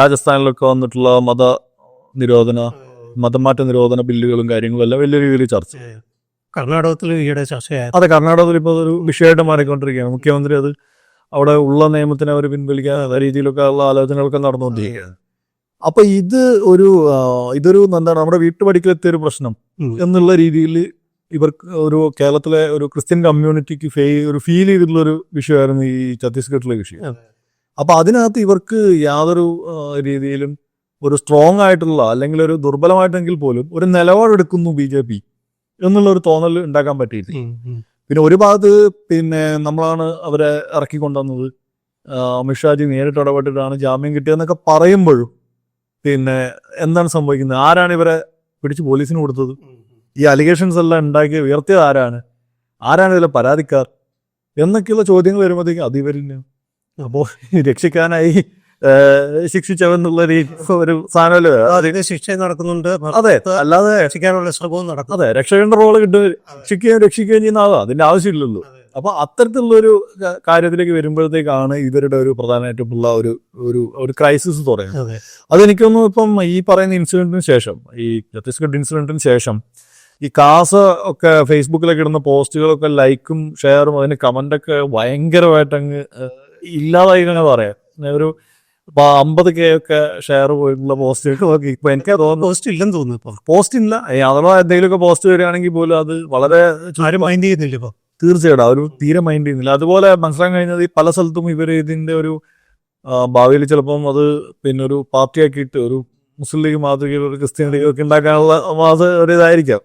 രാജസ്ഥാനിലൊക്കെ വന്നിട്ടുള്ള മത നിരോധന മതമാറ്റ നിരോധന ബില്ലുകളും കാര്യങ്ങളും എല്ലാം വലിയ രീതിയിൽ ചർച്ച. കർണാടകത്തിൽ ഈയിടെ ചർച്ചയായി. അതെ കർണാടകത്തിൽ ഇപ്പോൾ ഒരു വിഷയമായിട്ട് മാറിക്കൊണ്ടിരിക്കുകയാണ്. മുഖ്യമന്ത്രി അത് അവിടെ ഉള്ള നിയമത്തിനെ അവർ പിൻവലിക്കാൻ രീതിയിലൊക്കെ ഉള്ള ആലോചനകളൊക്കെ നടന്നുകൊണ്ടിരിക്കുകയാണ്. അപ്പൊ ഇത് ഒരു ഇതൊരു എന്താണ് നമ്മുടെ വീട്ടുപടിക്കലെത്തിയ ഒരു പ്രശ്നം എന്നുള്ള രീതിയിൽ ഇവർക്ക് ഒരു കേരളത്തിലെ ഒരു ക്രിസ്ത്യൻ കമ്മ്യൂണിറ്റിക്ക് ഫേ ഒരു ഫീൽ ചെയ്തിട്ടുള്ള ഒരു വിഷയമായിരുന്നു ഈ ഛത്തീസ്ഗഡിലെ വിഷയം. അതെ. അപ്പൊ അതിനകത്ത് ഇവർക്ക് യാതൊരു രീതിയിലും ഒരു സ്ട്രോങ് ആയിട്ടുള്ള അല്ലെങ്കിൽ ഒരു ദുർബലമായിട്ടെങ്കിൽ പോലും ഒരു നിലപാടെടുക്കുന്നു ബി ജെ പി എന്നുള്ള ഒരു തോന്നൽ ഉണ്ടാക്കാൻ പറ്റിയില്ല. പിന്നെ ഒരു ഭാഗത്ത് പിന്നെ നമ്മളാണ് അവരെ ഇറക്കി കൊണ്ടുവന്നത് ആ, അമിത്ഷാജി നേരിട്ട് ഇടപെട്ടിട്ടാണ് ജാമ്യം കിട്ടിയതെന്നൊക്കെ പറയുമ്പോഴും പിന്നെ എന്താണ് സംഭവിക്കുന്നത്? ആരാണ് ഇവരെ പിടിച്ച് പോലീസിന് കൊടുത്തത്? ഈ അലിഗേഷൻസ് എല്ലാം ഉണ്ടാക്കി ഉയർത്തിയത് ആരാണ്? ആരാണ് ഇതിലെ പരാതിക്കാർ? എന്നൊക്കെയുള്ള ചോദ്യങ്ങൾ വരുമ്പോഴത്തേക്കും അത് ഇവരിന് അപ്പോൾ രക്ഷിക്കാനായി ശിക്ഷിച്ചവെന്നുള്ള ഒരു സാധനമല്ലോ അതിന് ശിക്ഷ നടക്കുന്നുണ്ട്. അതെ അല്ലാതെ രക്ഷിക്കാനുള്ള ശ്രമവും നടക്കും. അതെ രക്ഷകന്റെ റോൾ കിട്ടും. രക്ഷിക്കുകയും രക്ഷിക്കുകയും ചെയ്യുന്ന ആളാ അതിന്റെ ആവശ്യമില്ലല്ലോ. അപ്പൊ അത്തരത്തിലുള്ളൊരു ഒരു കാര്യത്തിലേക്ക് വരുമ്പോഴത്തേക്കാണ് ഇവരുടെ ഒരു പ്രധാനമായിട്ടുള്ള ഒരു ഒരു ഒരു ക്രൈസിസ് തുടങ്ങുന്നത് അതെ. അതെനിക്കൊന്നും ഇപ്പം ഈ പറയുന്ന ഇൻസിഡന്റിന് ശേഷം ഈ ഛത്തീസ്ഗഡ് ഇൻസിഡന്റിന് ശേഷം ഈ കാസ ഒക്കെ ഫേസ്ബുക്കിലൊക്കെ ഇടുന്ന പോസ്റ്റുകളൊക്കെ ലൈക്കും ഷെയറും അതിന് കമന്റൊക്കെ ഭയങ്കരമായിട്ട് അങ്ങ് ഇല്ലാതായി തന്നെ പറയാം. ഒരു അമ്പത് കെ ഒക്കെ ഷെയർ പോയിട്ടുള്ള പോസ്റ്റുകൾ നോക്കി. ഇപ്പൊ എനിക്ക് തോന്നുന്നു പോസ്റ്റ് ഇല്ലെന്ന് തോന്നുന്നു ഇപ്പൊ. പോസ്റ്റ് ഇല്ല. അഥവാ എന്തെങ്കിലുമൊക്കെ പോസ്റ്റ് വരികയാണെങ്കിൽ പോലും അത് വളരെ ആരും മൈൻഡ് ചെയ്യുന്നില്ല ഇപ്പൊ. തീർച്ചയായിട്ടും അവർ തീരെ മൈൻഡ് ചെയ്യുന്നില്ല. അതുപോലെ മനസ്സിലാക്കാൻ കഴിഞ്ഞത് ഈ പല സ്ഥലത്തും ഇവർ ഇതിന്റെ ഒരു ഭാവിയിൽ ചിലപ്പം അത് പിന്നെ ഒരു പാർട്ടിയാക്കിയിട്ട് ഒരു മുസ്ലിം ലീഗ് മാതൃകയിൽ ഒരു ക്രിസ്ത്യൻ ലീഗ് ഒക്കെ ഉണ്ടാക്കാനുള്ള അത് ഒരു ഇതായിരിക്കാം